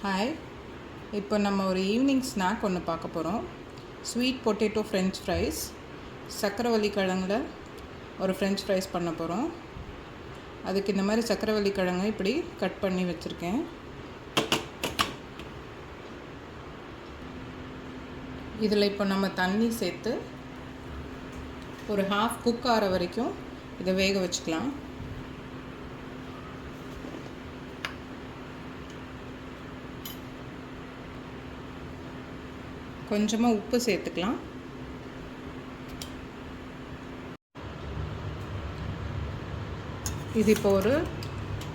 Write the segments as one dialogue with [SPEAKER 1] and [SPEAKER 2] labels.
[SPEAKER 1] Hi இப்போ நம்ம ஒரு ஈவினிங் ஸ்நாக் ஒன்று பார்க்க போகிறோம் ஸ்வீட் பொட்டேட்டோ ஃப்ரெஞ்ச் ஃப்ரைஸ் சக்கரவள்ளி கிழங்குல ஒரு ஃப்ரெஞ்ச் ஃப்ரைஸ் பண்ண போகிறோம் அதுக்கு இந்த மாதிரி சக்கரவள்ளி கிழங்கு இப்படி கட் பண்ணி வச்சுருக்கேன். இதில் இப்போ நம்ம தண்ணி சேர்த்து ஒரு ஹாஃப் குக் ஆகிற வரைக்கும் இதை வேக வச்சுக்கலாம். கொஞ்சமாக உப்பு சேர்த்துக்கலாம். இது இப்போ ஒரு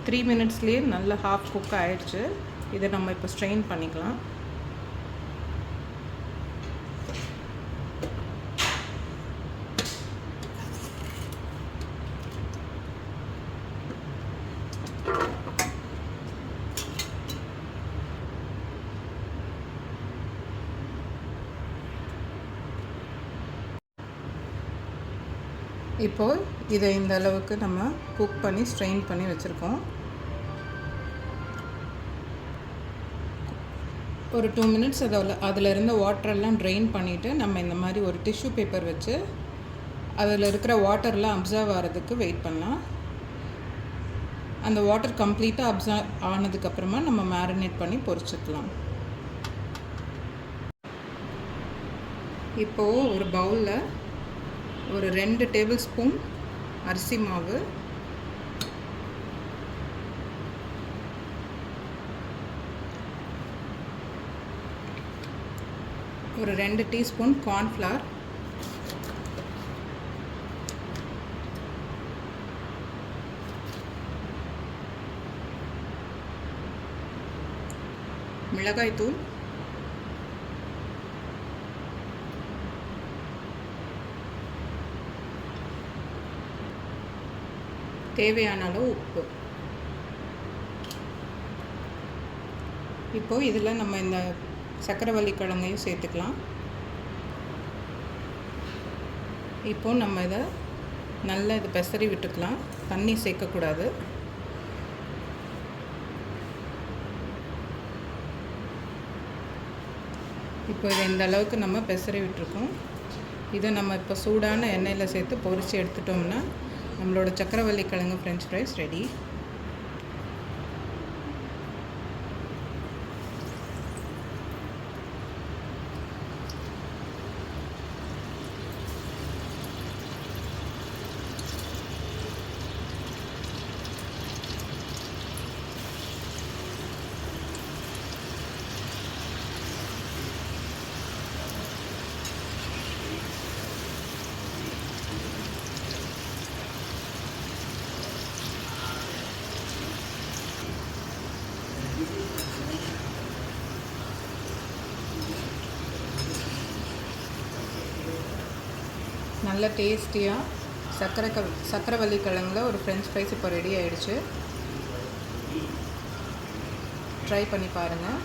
[SPEAKER 1] த்ரீ மினிட்ஸ்லேயே நல்ல ஹாஃப் குக் ஆயிடுச்சு. இதை நம்ம இப்போ ஸ்ட்ரெயின் பண்ணிக்கலாம். இப்போது இதை இந்த அளவுக்கு நம்ம குக் பண்ணி ஸ்ட்ரெயின் பண்ணி வச்சுருக்கோம். ஒரு டூ மினிட்ஸ் அதில் அதில் இருந்த வாட்டரெல்லாம் ட்ரெயின் பண்ணிவிட்டு நம்ம இந்த மாதிரி ஒரு டிஷ்யூ பேப்பர் வச்சு அதில் இருக்கிற வாட்டர்லாம் அப்சர்வ் ஆகிறதுக்கு வெயிட் பண்ணலாம். அந்த வாட்டர் கம்ப்ளீட்டாக அப்சர்வ் ஆனதுக்கப்புறமா நம்ம மேரினேட் பண்ணி பொரிச்சுக்கலாம். இப்போது ஒரு பவுலில் ஒரு ரெண்டு டேபிள் ஸ்பூன் அரிசி மாவு. ஒரு ரெண்டு டீஸ்பூன் கார்ன்ஃப்ளவர். மிளகாய்த்தூள். தேவையான அளவு உப்பு. இப்போது இதில் நம்ம இந்த சக்கரவள்ளி கிழங்கையும் சேர்த்துக்கலாம். இப்போது நம்ம இதை நல்லா இது பெசரி விட்டுக்கலாம். தண்ணி சேர்க்கக்கூடாது. இப்போ இதை இந்த அளவுக்கு நம்ம பெசரி விட்டுருக்கோம். இதை நம்ம இப்போ சூடான எண்ணெயில் சேர்த்து பொரித்து எடுத்துட்டோம்னா நம்மளோட சக்கரவள்ளி கிழங்கு ஃப்ரெஞ்ச் ஃப்ரைஸ் ரெடி நல்ல டேஸ்டியாக சக்கரை க சக்கரவள்ளி கிழங்குல ஒரு ஃப்ரெஞ்ச் ஃப்ரைஸ் இப்போ ரெடி ஆகிடுச்சு ட்ரை பண்ணி பாருங்கள்